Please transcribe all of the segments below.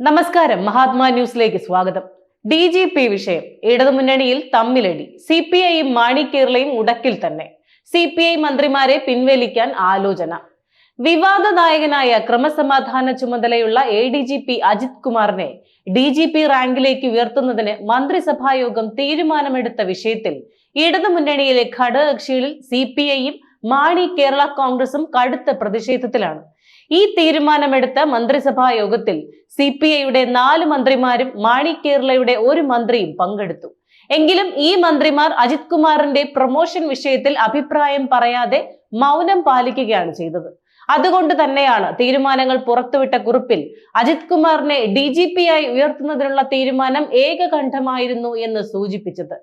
നമസ്കാരം. മഹാത്മാ ന്യൂസിലേക്ക് സ്വാഗതം. ഡി ജി പി വിഷയം. ഇടതുമുന്നണിയിൽ തമ്മിലടി. സി പി ഐയും മാണി കേരളയും ഉടക്കിൽ തന്നെ. സി പി ഐ മന്ത്രിമാരെ പിൻവലിക്കാൻ ആലോചന. വിവാദ നായകനായ ക്രമസമാധാന ചുമതലയുള്ള A D G P Ajith കുമാറിനെ ഡി ജി പി റാങ്കിലേക്ക് ഉയർത്തുന്നതിന് മന്ത്രിസഭായോഗം തീരുമാനമെടുത്ത വിഷയത്തിൽ ഇടതുമുന്നണിയിലെ ഘടകകക്ഷികളിൽ സി പി ഐയും മാണി കേരള കോൺഗ്രസും കടുത്ത പ്രതിഷേധത്തിലാണ്. ഈ തീരുമാനമെടുത്ത മന്ത്രിസഭാ യോഗത്തിൽ സി പി ഐയുടെ നാല് മന്ത്രിമാരും മാണി കേരളയുടെ ഒരു മന്ത്രിയും പങ്കെടുത്തു. എങ്കിലും ഈ മന്ത്രിമാർ അജിത് കുമാറിന്റെ പ്രൊമോഷൻ വിഷയത്തിൽ അഭിപ്രായം പറയാതെ മൗനം പാലിക്കുകയാണ് ചെയ്തത്. അതുകൊണ്ട് തന്നെയാണ് തീരുമാനങ്ങൾ പുറത്തുവിട്ട കുറിപ്പിൽ അജിത് കുമാറിനെ ഡി ജി പി ആയി ഉയർത്തുന്നതിനുള്ള തീരുമാനം ഏകകണ്ഠമായിരുന്നു എന്ന് സൂചിപ്പിച്ചത്.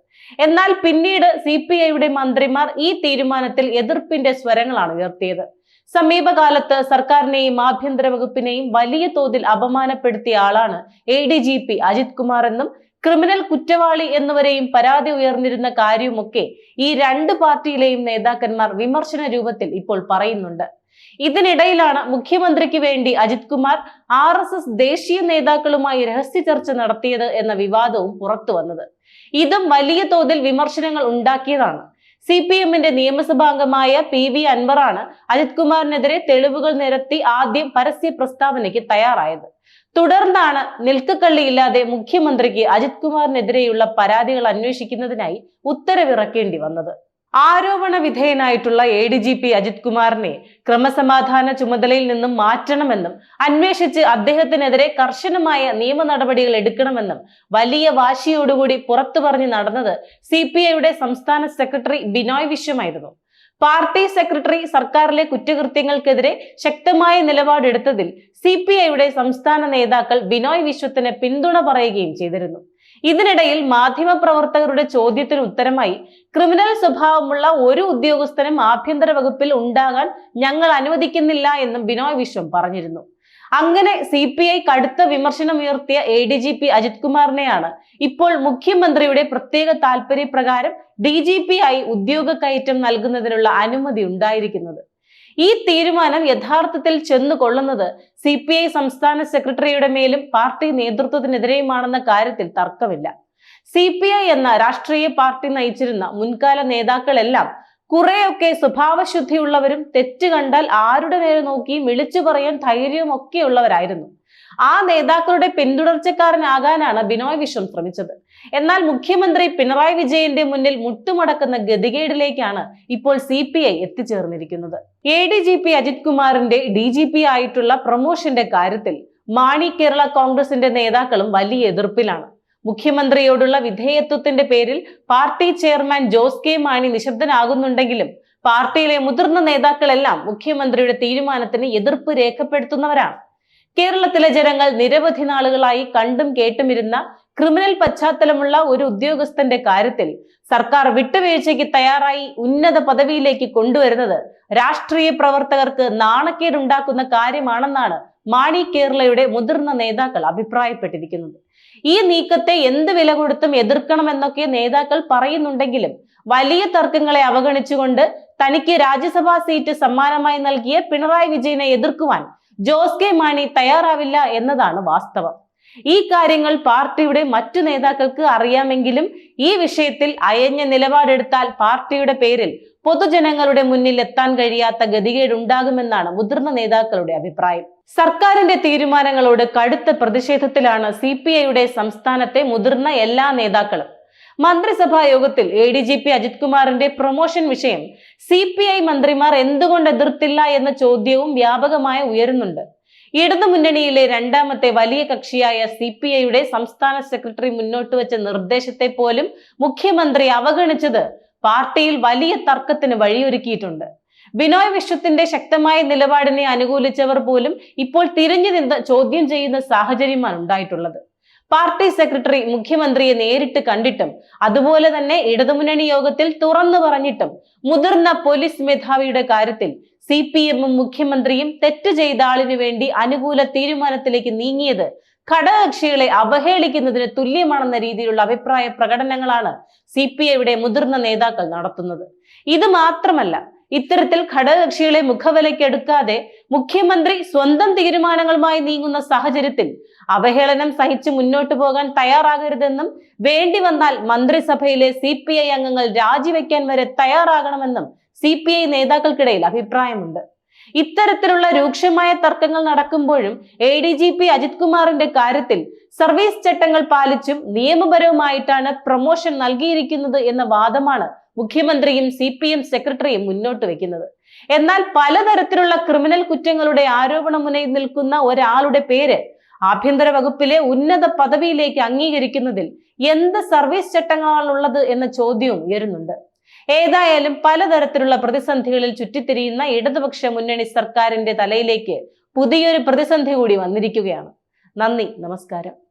എന്നാൽ പിന്നീട് സി പി ഐയുടെ മന്ത്രിമാർ ഈ തീരുമാനത്തിൽ എതിർപ്പിന്റെ സ്വരങ്ങളാണ് ഉയർത്തിയത്. സമീപകാലത്ത് സർക്കാരിനെയും ആഭ്യന്തര വകുപ്പിനെയും വലിയ തോതിൽ അപമാനപ്പെടുത്തിയ ആളാണ് A D G P Ajit Kumar എന്നും ക്രിമിനൽ കുറ്റവാളി എന്നിവരെയും പരാതി ഉയർന്നിരുന്ന കാര്യവുമൊക്കെ ഈ രണ്ട് പാർട്ടിയിലെയും നേതാക്കന്മാർ വിമർശന രൂപത്തിൽ ഇപ്പോൾ പറയുന്നുണ്ട്. ഇതിനിടയിലാണ് മുഖ്യമന്ത്രിക്ക് വേണ്ടി Ajit Kumar R S S ദേശീയ നേതാക്കളുമായി രഹസ്യ ചർച്ച നടത്തിയത് എന്ന വിവാദവും പുറത്തു വന്നത്. ഇതും വലിയ തോതിൽ വിമർശനങ്ങൾ ഉണ്ടാക്കിയതാണ്. സി പി എമ്മിന്റെ നിയമസഭാംഗമായ പി വി അൻവറാണ് അജിത് കുമാറിനെതിരെ തെളിവുകൾ നിരത്തി ആദ്യം പരസ്യ പ്രസ്താവനയ്ക്ക് തയ്യാറായത്. തുടർന്നാണ് നിൽക്കക്കള്ളിയില്ലാതെ മുഖ്യമന്ത്രിക്ക് അജിത് കുമാറിനെതിരെയുള്ള പരാതികൾ അന്വേഷിക്കുന്നതിനായി ഉത്തരവിറക്കേണ്ടി വന്നത്. ആരോപണ വിധേയനായിട്ടുള്ള A D G P Ajit കുമാറിനെ ക്രമസമാധാന ചുമതലയിൽ നിന്നും മാറ്റണമെന്നും അന്വേഷിച്ച് അദ്ദേഹത്തിനെതിരെ കർശനമായ നിയമ നടപടികൾ എടുക്കണമെന്നും വലിയ വാശിയോടുകൂടി പുറത്തു പറഞ്ഞു നടന്നത് സി പി ഐയുടെ സംസ്ഥാന സെക്രട്ടറി ബിനോയ് വിശ്വമായിരുന്നു. പാർട്ടി സെക്രട്ടറി സർക്കാരിലെ കുറ്റകൃത്യങ്ങൾക്കെതിരെ ശക്തമായ നിലപാടെടുത്തതിൽ സി പി ഐയുടെ സംസ്ഥാന നേതാക്കൾ ബിനോയ് വിശ്വത്തിന് പിന്തുണ പറയുകയും ചെയ്തിരുന്നു. ഇതിനിടയിൽ മാധ്യമപ്രവർത്തകരുടെ ചോദ്യത്തിന് ഉത്തരമായി ക്രിമിനൽ സ്വഭാവമുള്ള ഒരു ഉദ്യോഗസ്ഥനും ആഭ്യന്തര വകുപ്പിൽ ഉണ്ടാകാൻ ഞങ്ങൾ അനുവദിക്കുന്നില്ല എന്നും ബിനോയ് വിശ്വം പറഞ്ഞിരുന്നു. അങ്ങനെ സി പി ഐ കടുത്ത വിമർശനമുയർത്തിയ A D G P Ajith കുമാറിനെയാണ് ഇപ്പോൾ മുഖ്യമന്ത്രിയുടെ പ്രത്യേക താല്പര്യപ്രകാരം ഡി ജി പി ആയി ഉദ്യോഗ കയറ്റം നൽകുന്നതിനുള്ള അനുമതി ഉണ്ടായിരിക്കുന്നത്. ഈ തീരുമാനം യഥാർത്ഥത്തിൽ ചെന്നു കൊള്ളുന്നത് സി പി ഐ സംസ്ഥാന സെക്രട്ടറിയുടെ മേലും പാർട്ടി നേതൃത്വത്തിനെതിരെയുമാണെന്ന കാര്യത്തിൽ തർക്കമില്ല. സി പി ഐ എന്ന രാഷ്ട്രീയ പാർട്ടി നയിച്ചിരുന്ന മുൻകാല നേതാക്കളെല്ലാം കുറെയൊക്കെ സ്വഭാവശുദ്ധിയുള്ളവരും തെറ്റ് കണ്ടാൽ ആരുടെ നേരെ നോക്കി വിളിച്ചു പറയാൻ ധൈര്യവും ഒക്കെ ഉള്ളവരായിരുന്നു ആ നേതാക്കളുടെ പിന്തുടർച്ചക്കാരനാകാനാണ് ബിനോയ് വിശ്വം ശ്രമിച്ചത്. എന്നാൽ മുഖ്യമന്ത്രി പിണറായി വിജയന്റെ മുന്നിൽ മുട്ടുമടക്കുന്ന ഗതികേടിലേക്കാണ് ഇപ്പോൾ C P I എത്തിച്ചേർന്നിരിക്കുന്നത്. A D G P Ajith കുമാറിന്റെ ഡി ജി പി ആയിട്ടുള്ള പ്രൊമോഷന്റെ കാര്യത്തിൽ മാണി കേരള കോൺഗ്രസിന്റെ നേതാക്കളും വലിയ എതിർപ്പിലാണ്. മുഖ്യമന്ത്രിയോടുള്ള വിധേയത്വത്തിന്റെ പേരിൽ party chairman Jose K Mani നിശബ്ദനാകുന്നുണ്ടെങ്കിലും പാർട്ടിയിലെ മുതിർന്ന നേതാക്കളെല്ലാം മുഖ്യമന്ത്രിയുടെ തീരുമാനത്തിന് എതിർപ്പ് രേഖപ്പെടുത്തുന്നവരാണ്. കേരളത്തിലെ ജനങ്ങൾ നിരവധി നാളുകളായി കണ്ടും കേട്ടുമിരുന്ന ക്രിമിനൽ പശ്ചാത്തലമുള്ള ഒരു ഉദ്യോഗസ്ഥന്റെ കാര്യത്തിൽ സർക്കാർ വിട്ടുവീഴ്ചയ്ക്ക് തയ്യാറായി ഉന്നത പദവിയിലേക്ക് കൊണ്ടുവരുന്നത് രാഷ്ട്രീയ പ്രവർത്തകർക്ക് നാണക്കേടുണ്ടാക്കുന്ന കാര്യമാണെന്നാണ് മാണി കേരളയുടെ മുതിർന്ന നേതാക്കൾ അഭിപ്രായപ്പെട്ടിരിക്കുന്നത്. ഈ നീക്കത്തെ എന്ത് വില കൊടുത്തും എതിർക്കണം എന്നൊക്കെ നേതാക്കൾ പറയുന്നുണ്ടെങ്കിലും വലിയ തർക്കങ്ങളെ അവഗണിച്ചുകൊണ്ട് തനിക്ക് രാജ്യസഭാ സീറ്റ് സമ്മാനമായി നൽകിയ പിണറായി വിജയനെ എതിർക്കുവാൻ ജോസ് കെ മാണി തയ്യാറാവില്ല എന്നതാണ് വാസ്തവം. ഈ കാര്യങ്ങൾ പാർട്ടിയുടെ മറ്റു നേതാക്കൾക്ക് അറിയാമെങ്കിലും ഈ വിഷയത്തിൽ അയഞ്ഞ നിലപാടെടുത്താൽ പാർട്ടിയുടെ പേരിൽ പൊതുജനങ്ങളുടെ മുന്നിൽ എത്താൻ കഴിയാത്ത ഗതികേടുണ്ടാകുമെന്നാണ് മുതിർന്ന നേതാക്കളുടെ അഭിപ്രായം. സർക്കാരിന്റെ തീരുമാനങ്ങളോട് കടുത്ത പ്രതിഷേധത്തിലാണ് സി പി ഐയുടെ സംസ്ഥാനത്തെ മുതിർന്ന എല്ലാ നേതാക്കളും. മന്ത്രിസഭാ യോഗത്തിൽ A D G P Ajith കുമാറിന്റെ പ്രൊമോഷൻ വിഷയം സി പി ഐ മന്ത്രിമാർ എന്തുകൊണ്ട് എതിർത്തില്ല എന്ന ചോദ്യവും വ്യാപകമായി ഉയരുന്നുണ്ട്. ഇടതുമുന്നണിയിലെ രണ്ടാമത്തെ വലിയ കക്ഷിയായ സി പി ഐയുടെ സംസ്ഥാന സെക്രട്ടറി മുന്നോട്ട് വെച്ച നിർദ്ദേശത്തെ പോലും മുഖ്യമന്ത്രി അവഗണിച്ചത് പാർട്ടിയിൽ വലിയ തർക്കത്തിന് വഴിയൊരുക്കിയിട്ടുണ്ട്. ബിനോയ് വിശ്വത്തിന്റെ ശക്തമായ നിലപാടിനെ അനുകൂലിച്ചവർ പോലും ഇപ്പോൾ തിരിഞ്ഞു നിന്ന് ചോദ്യം ചെയ്യുന്ന സാഹചര്യമാണ് ഉണ്ടായിട്ടുള്ളത്. പാർട്ടി സെക്രട്ടറി മുഖ്യമന്ത്രിയെ നേരിട്ട് കണ്ടിട്ടും അതുപോലെ തന്നെ ഇടതുമുന്നണി യോഗത്തിൽ തുറന്നു പറഞ്ഞിട്ടും മുതിർന്ന പോലീസ് മേധാവിയുടെ കാര്യത്തിൽ സി പി എമ്മും മുഖ്യമന്ത്രിയും തെറ്റ് ചെയ്ത ആളിനു വേണ്ടി അനുകൂല തീരുമാനത്തിലേക്ക് നീങ്ങിയത് ഘടകകക്ഷികളെ അവഹേളിക്കുന്നതിന് തുല്യമാണെന്ന രീതിയിലുള്ള അഭിപ്രായ പ്രകടനങ്ങളാണ് സി പി ഐയുടെ മുതിർന്ന നേതാക്കൾ നടത്തുന്നത്. ഇത് മാത്രമല്ല ഇത്തരത്തിൽ ഘടകകക്ഷികളെ മുഖവിലയ്ക്കെടുക്കാതെ മുഖ്യമന്ത്രി സ്വന്തം തീരുമാനങ്ങളുമായി നീങ്ങുന്ന സാഹചര്യത്തിൽ അവഹേളനം സഹിച്ച് മുന്നോട്ടു പോകാൻ തയ്യാറാകരുതെന്നും വേണ്ടി വന്നാൽ മന്ത്രിസഭയിലെ സി അംഗങ്ങൾ രാജിവെക്കാൻ വരെ തയ്യാറാകണമെന്നും സി നേതാക്കൾക്കിടയിൽ അഭിപ്രായമുണ്ട്. ഇത്തരത്തിലുള്ള രൂക്ഷമായ തർക്കങ്ങൾ നടക്കുമ്പോഴും A D G P Ajith കുമാറിന്റെ കാര്യത്തിൽ സർവീസ് ചട്ടങ്ങൾ പാലിച്ചും നിയമപരവുമായിട്ടാണ് പ്രൊമോഷൻ നൽകിയിരിക്കുന്നത് എന്ന വാദമാണ് മുഖ്യമന്ത്രിയും സി പി എം സെക്രട്ടറിയും മുന്നോട്ട് വെക്കുന്നത്. എന്നാൽ പലതരത്തിലുള്ള ക്രിമിനൽ കുറ്റങ്ങളുടെ ആരോപണമുനയിൽ നിൽക്കുന്ന ഒരാളുടെ പേര് ആഭ്യന്തര വകുപ്പിലെ ഉന്നത പദവിയിലേക്ക് അംഗീകരിക്കുന്നതിൽ എന്ത് സർവീസ് ചട്ടങ്ങളാണുള്ളത് എന്ന ചോദ്യവും ഉയരുന്നുണ്ട്. ഏതായാലും പലതരത്തിലുള്ള പ്രതിസന്ധികളിൽ ചുറ്റിത്തിരിയുന്ന ഇടതുപക്ഷ മുന്നണി സർക്കാരിന്റെ തലയിലേക്ക് പുതിയൊരു പ്രതിസന്ധി കൂടി വന്നിരിക്കുകയാണ്. നന്ദി നമസ്കാരം.